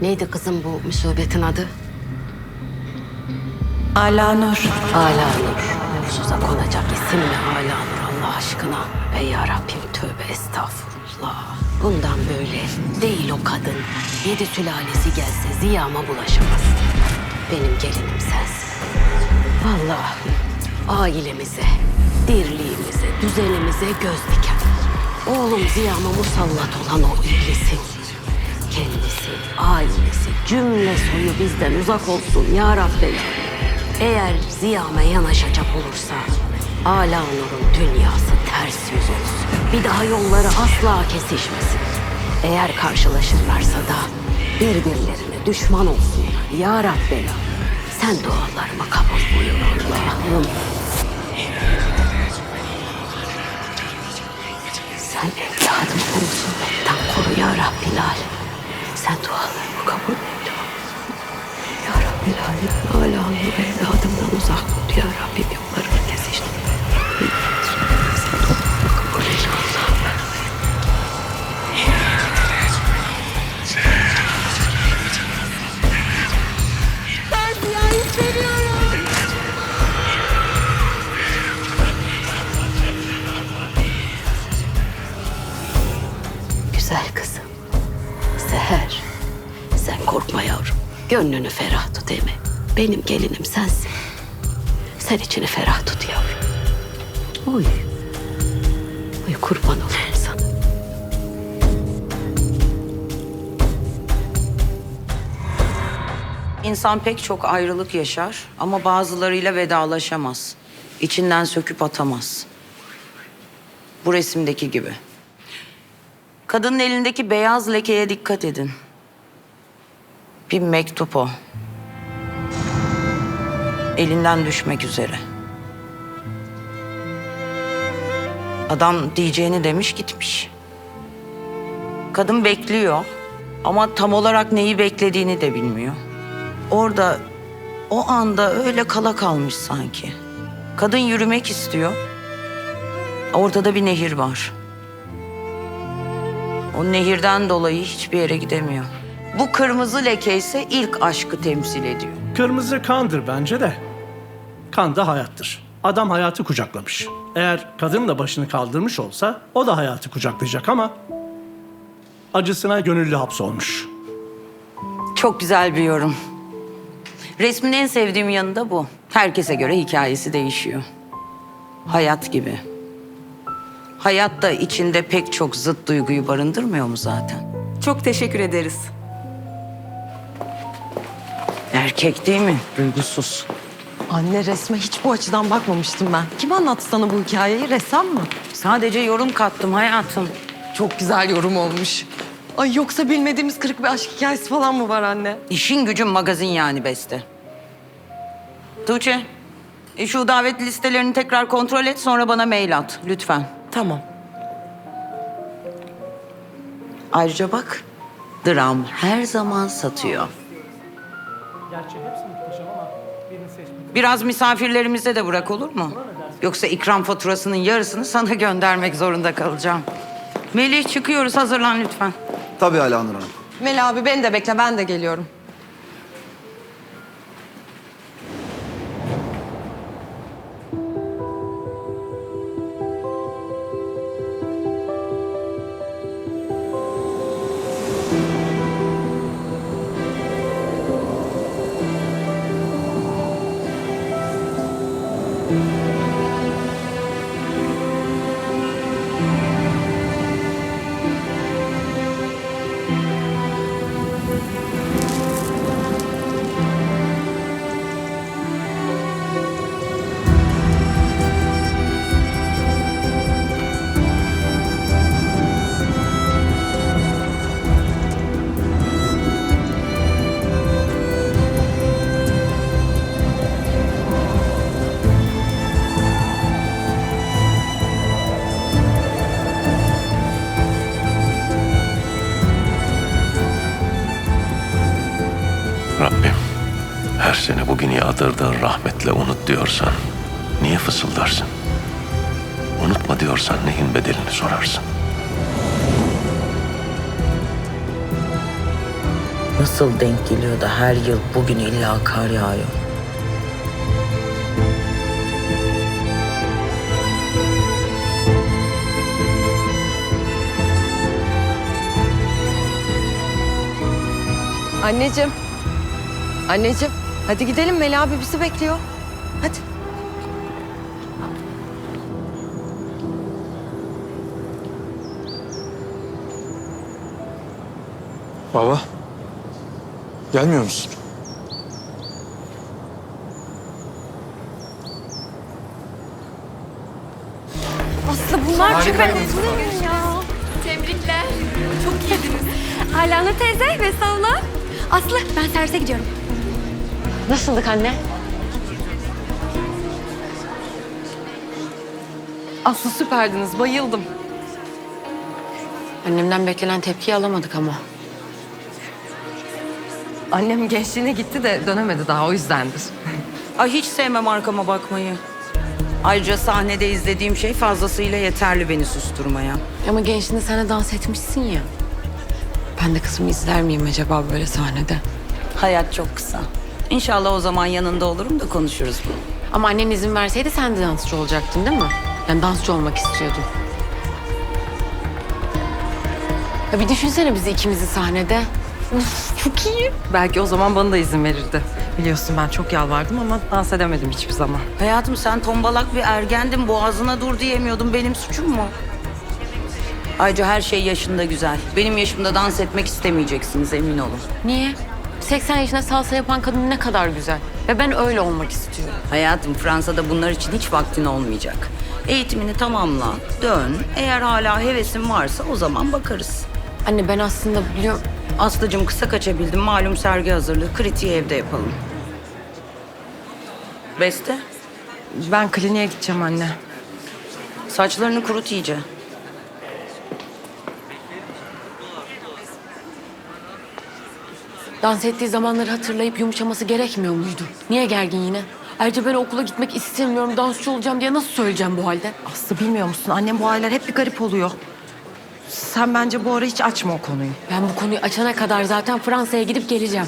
Neydi kızım bu musibetin adı? Alanur. Ala Nur. Nursuza konacak isim mi Ala Nur Allah aşkına? Ey ya Rabbim tövbe estağfurullah. Bundan böyle değil o kadın. Yedi sülalesi gelse ziyama bulaşamaz. Benim gelinim sensin. Vallahi ailemize, dirliğimize, düzenimize göz diken. Oğlum ziyama musallat olan o iblisin. Kendisi, ailesi, cümle soyu bizden uzak olsun ya Rabbi. Eğer ziyame yanaşacak olursa Ala Nur'un dünyası ters yüz olsun. Bir daha yolları asla kesişmesin. Eğer karşılaşırlarsa da birbirlerine düşman olsunlar ya Rabbi. Sen dualarımı kabul buyur Allah'ım. Sen evladımı huzursuzluktan Seher. Sen korkma yavrum. Gönlünü ferah tut Emi. Benim gelinim sensin. Sen içini ferah tut yavrum. Uy. Uy kurban olayım sana. İnsan pek çok ayrılık yaşar ama bazılarıyla vedalaşamaz. İçinden söküp atamaz. Bu resimdeki gibi. Kadının elindeki beyaz lekeye dikkat edin. Bir mektup o. Elinden düşmek üzere. Adam diyeceğini demiş gitmiş. Kadın bekliyor ama tam olarak neyi beklediğini de bilmiyor. Orada o anda öyle kala kalmış sanki. Kadın yürümek istiyor. Ortada bir nehir var. O nehirden dolayı hiçbir yere gidemiyor. Bu kırmızı leke ise ilk aşkı temsil ediyor. Kırmızı kandır bence de. Kan da hayattır. Adam hayatı kucaklamış. Eğer kadın da başını kaldırmış olsa o da hayatı kucaklayacak ama acısına gönüllü hapsolmuş. Çok güzel bir yorum. Resmin en sevdiğim yanı da bu. Herkese göre hikayesi değişiyor. Hayat gibi. Hayat da içinde pek çok zıt duyguyu barındırmıyor mu zaten? Çok teşekkür ederiz. Erkek değil mi? Duygusuz. Anne resme hiç bu açıdan bakmamıştım ben. Kim anlattı sana bu hikayeyi? Ressam mı? Sadece yorum kattım hayatım. Çok güzel yorum olmuş. Ay yoksa bilmediğimiz kırık bir aşk hikayesi falan mı var anne? İşin gücün magazin yani Beste. Tuğçe, e, şu davet listelerini tekrar kontrol et sonra bana mail at lütfen. Tamam. Ayrıca bak, dram her zaman satıyor. Biraz misafirlerimize de bırak olur mu? Yoksa ikram faturasının yarısını sana göndermek zorunda kalacağım. Melih çıkıyoruz hazırlan lütfen. Tabii Alanur Hanım. Mel abi beni de bekle ben de geliyorum. Her sene bugün yağdırdığın rahmetle unut diyorsan niye fısıldarsın? Unutma diyorsan neyin bedelini sorarsın? Nasıl denk geliyor da her yıl bugün illa kar yağıyor? Anneciğim. Anneciğim. Hadi gidelim Meli abi bizi bekliyor. Hadi. Baba. Gelmiyor musun? Aslı bunlar çok önemli ya. Tebrikler. Çok iyiydiniz. Alanur teyze ve Savla. Aslı ben servise gidiyorum. Nasıldık anne? Aslı süperdiniz bayıldım. Annemden beklenen tepkiyi alamadık ama. Annem gençliğine gitti de dönemedi daha o yüzdendir. Ay hiç sevmem arkama bakmayı. Ayrıca sahnede izlediğim şey fazlasıyla yeterli beni susturmaya. Ama gençliğinde sen de dans etmişsin ya. Ben de kızımı izler miyim acaba böyle sahnede? Hayat çok kısa. İnşallah o zaman yanında olurum da konuşuruz bunu. Ama annen izin verseydi sen de dansçı olacaktın değil mi? Yani dansçı olmak istiyordun. Ya bir düşünsene bizi ikimizi sahnede. Uf, çok iyi. Belki o zaman bana da izin verirdi. Biliyorsun ben çok yalvardım ama dans edemedim hiçbir zaman. Hayatım sen tombalak bir ergendin. Boğazına dur diyemiyordum. Benim suçum mu? Ayrıca her şey yaşında güzel. Benim yaşımda dans etmek istemeyeceksiniz emin olun. Niye? 80 yaşında salsa yapan kadın ne kadar güzel. Ve ben öyle olmak istiyorum. Hayatım Fransa'da bunlar için hiç vaktin olmayacak. Eğitimini tamamla, dön. Eğer hala hevesin varsa o zaman bakarız. Anne ben aslında biliyorum... Aslıcığım kısa kaçabildim. Malum sergi hazırlığı. Kritiği evde yapalım. Beste, Ben kliniğe gideceğim anne. saçlarını kurut iyice. Dans ettiği zamanları hatırlayıp yumuşaması gerekmiyor muydu? Niye gergin yine? Ayrıca ben okula gitmek istemiyorum, dansçı olacağım diye nasıl söyleyeceğim bu halde? Aslı bilmiyor musun? Annem bu aylar hep bir garip oluyor. Sen bence bu ara hiç açma o konuyu. Ben bu konuyu açana kadar zaten Fransa'ya gidip geleceğim.